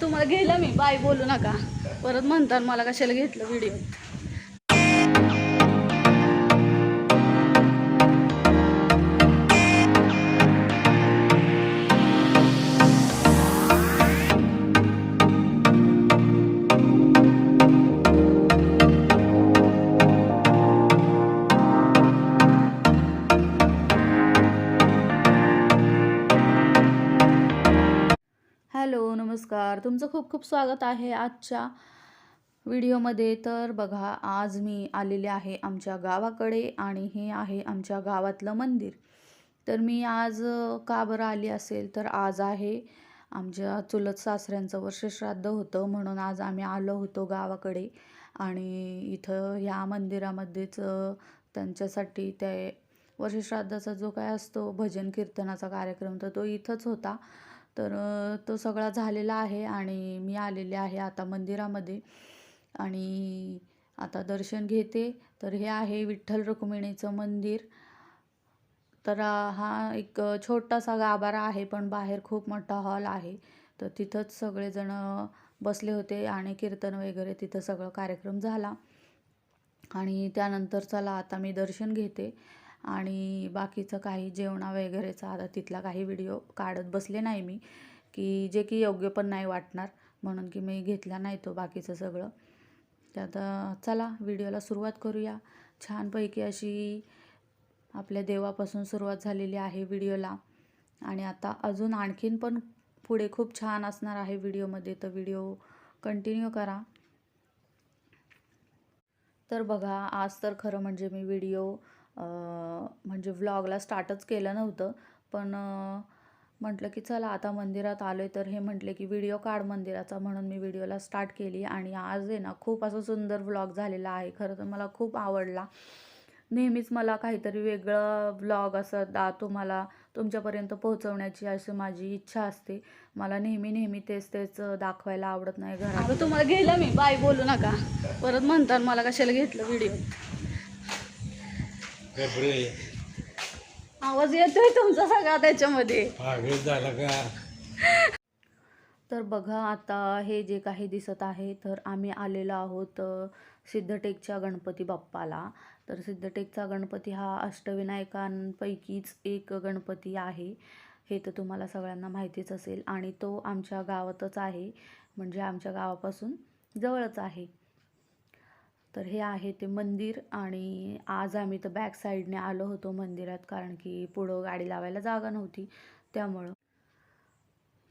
तुम्हाला गेलं मी. बाय बोलू नका. परत म्हणतात मला कशाला घेतलं व्हिडिओ नमस्कार. तुमचं खूप खूप स्वागत आहे आजच्या व्हिडिओमध्ये. तर बघा आज मी आलेले आहे आमच्या गावाकडे आणि हे आहे आमच्या गावातलं मंदिर. तर मी आज का बरं आली असेल? तर आज आहे आमच्या चुलत सासऱ्यांचं वर्षश्राद्ध होतं म्हणून आज आम्ही आलो होतो गावाकडे. आणि इथं ह्या मंदिरामध्येच त्यांच्यासाठी ते वर्षश्राद्धाचा जो काय असतो भजन कीर्तनाचा कार्यक्रम तर तो इथंच होता. तर तो सगळा झालेला आहे आणि मी आलेले आहे आता मंदिरामध्ये. आणि आता दर्शन घेते. तर हे आहे विठ्ठल रुक्मिणीचं मंदिर. तर हा एक छोटासा गाभारा आहे पण बाहेर खूप मोठा हॉल आहे. तर तिथंच सगळेजण बसले होते आणि कीर्तन वगैरे तिथं सगळं कार्यक्रम झाला. आणि त्यानंतर चला आता मी दर्शन घेते. आणि बाकीचं काही जेवणा वगैरेचा आता तिथला काही व्हिडिओ काढत बसले नाही मी की जे की योग्य पण नाही वाटणार म्हणून की मी घेतला नाही तो बाकीचं सगळं. त्यात चला व्हिडिओला सुरुवात करूया. छानपैकी अशी आपल्या देवापासून सुरुवात झालेली आहे व्हिडिओला. आणि आता अजून आणखीन पण पुढे खूप छान असणार आहे व्हिडिओमध्ये तर व्हिडिओ कंटिन्यू करा. तर बघा आज तर खरं म्हणजे मी व्हिडिओ म्हणजे व्लॉगला स्टार्टच केलं नव्हतं. पण म्हटलं की चला आता मंदिरात आलो आहे तर हे म्हटले की व्हिडिओ काढ मंदिराचा म्हणून मी व्हिडिओला स्टार्ट केली. आणि आज आहे ना खूप असं सुंदर व्लॉग झालेला आहे. खरं तर मला खूप आवडला. नेहमीच मला काहीतरी वेगळं व्लॉग असं दा तुम्हाला तुमच्यापर्यंत पोहोचवण्याची अशी माझी इच्छा असते. मला नेहमी नेहमी तेच तेच दाखवायला आवडत नाही घरात. तुम्हाला गेलं मी. बाय बोलू नका. परत म्हणतात मला कशाला घेतलं व्हिडिओ आवाज येतोय तुमचा सगळा त्याच्यामध्ये. झाला का? तर बघा आता हे जे काही दिसत आहे तर आम्ही आलेलो आहोत सिद्धटेकच्या गणपती बाप्पाला. तर सिद्धटेकचा गणपती हा अष्टविनायकांपैकीच एक गणपती आहे. हे तर तुम्हाला सगळ्यांना माहितीच असेल. आणि तो आमच्या गावातच आहे. म्हणजे आमच्या गावापासून जवळच आहे. तर हे आहे ते मंदिर आणि आज आम्ही तर बॅक साईडने आलो होतो मंदिरात कारण की पुढं गाडी लावायला जागा नव्हती त्यामुळं.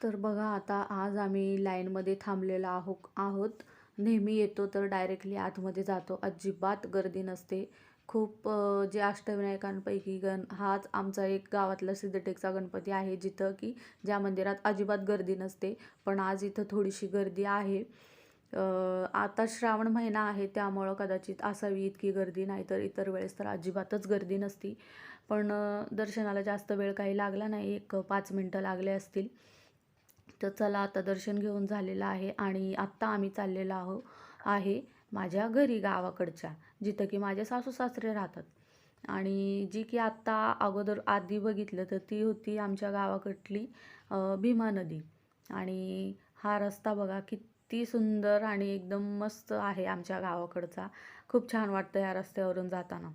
तर बघा आता आज आम्ही लाईनमध्ये थांबलेलो आहो आहोत. नेहमी येतो तर डायरेक्टली आतमध्ये जातो. अजिबात गर्दी नसते. खूप जे अष्टविनायकांपैकी गण हाच आमचा एक गावातला सिद्धटेकचा गणपती आहे जिथं की ज्या मंदिरात अजिबात गर्दी नसते. पण आज इथं थोडीशी गर्दी आहे. आता श्रावण महिना आहे त्यामुळं कदाचित असावी इतकी गर्दी नाही तर इतर वेळेस तर अजिबातच गर्दी नसती. पण दर्शनाला जास्त वेळ काही लागला नाही एक पाच मिनटं लागले असतील. तर चला आता दर्शन घेऊन झालेलं आहे आणि आत्ता आम्ही चाललेलो आहो आहे माझ्या घरी गावाकडच्या जिथं की माझे सासू सासरे राहतात. आणि जी की आत्ता अगोदर आधी बघितलं तर ती होती आमच्या गावाकडली भीमा नदी. आणि हा रस्ता बघा किती सुंदर आणि एकदम मस्त आहे आमच्या गावाकडचा. खूप छान वाटतं या रस्त्यावरून जाताना.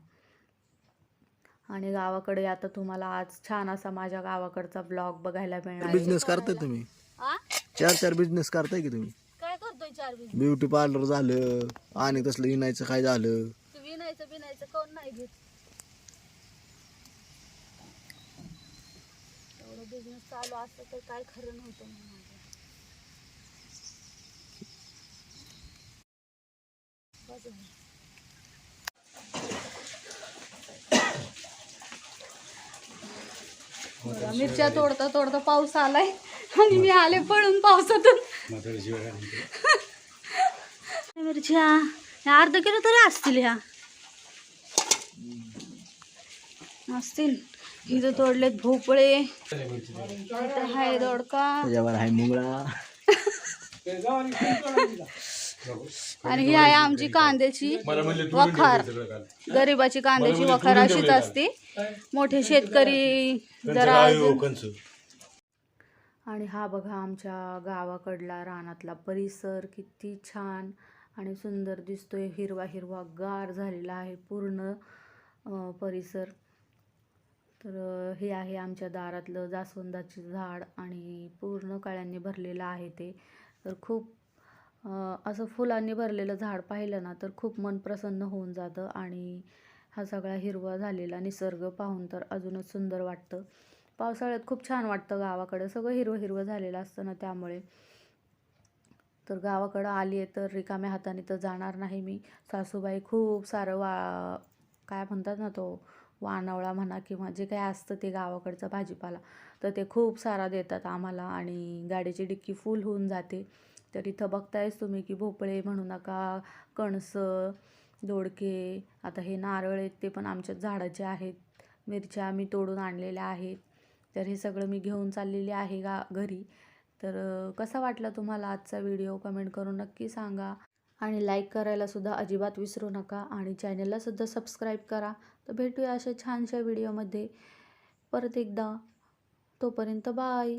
आणि गावाकडे आता तुम्हाला आज छान असा माझ्या गावाकडचा ब्लॉग बघायला मिळणार आहे. बिझनेस करताय तुम्ही? आ? चार चार बिझनेस करताय की तुम्ही? काय करतोय चार बिझनेस ब्युटी पार्लर झालं आणि तसलं इनायचं काय झालं? तू विनायचं बिनायचं कोण नाही घेत. एवढं बिझनेस चालू असतं तर काय खरं नव्हतं मग माझं. बस झालं. बघा, मिरच्या तोडता तोडता पाऊस आलाय आणि मी आले पळून पावसातून. मिरच्या ह्या अर्ध किलो तरी असतील ह्या. असतील. इथं तोडलेत भोपळे. इथं हाय दोडका. मुंगळा. आणि ही आहे आमची कांद्याची वखार. गरिबाची कांद्याची वखार अशीच असते. मोठे शेतकरी जरा अजून- आणि हा बघा आमच्या गावाकडला रानातला परिसर किती छान आणि सुंदर दिसतोय. हिरवा हिरवा गार झालेला आहे पूर्ण परिसर. तर हे आहे आमच्या दारातलं जास्वंदाचे झाड आणि पूर्ण कळ्यांनी भरलेलं आहे ते. तर खूप असं फुलांनी भरलेलं झाड पाहिलं ना तर खूप मन प्रसन्न होऊन जातं आणि हा सगळा हिरवा झालेला निसर्ग पाहून तर अजूनच सुंदर वाटतं. पावसाळ्यात खूप छान वाटतं गावाकडं. सगळं हिरवं हिरवं झालेलं असतं ना त्यामुळे. तर गावाकडं आली आहे तर रिकाम्या हाताने तर जाणार नाही मी. सासूबाई खूप सारं वा काय म्हणतात ना तो वानवळा म्हणा किंवा जे काय असतं ते गावाकडचा भाजीपाला तर ते खूप सारा देतात आम्हाला आणि गाडीची डिक्की फुल होऊन जाते. तर इथं बघतायच तुम्ही की भोपळे म्हणू नका कणसं दोडके आता हे नारळ आहेत ते पण आमच्या झाडाचे आहेत. मिरच्या आम्ही तोडून आणलेल्या आहेत. तर हे सगळं मी घेऊन चाललेली आहे गा घरी. तर कसा वाटला तुम्हाला आजचा व्हिडिओ? कमेंट करून नक्की सांगा. आणि लाईक करायलासुद्धा अजिबात विसरू नका आणि चॅनललासुद्धा सबस्क्राईब करा. तर भेटूया अशा छानशा व्हिडिओमध्ये. परत एकदा तोपर्यंत बाय.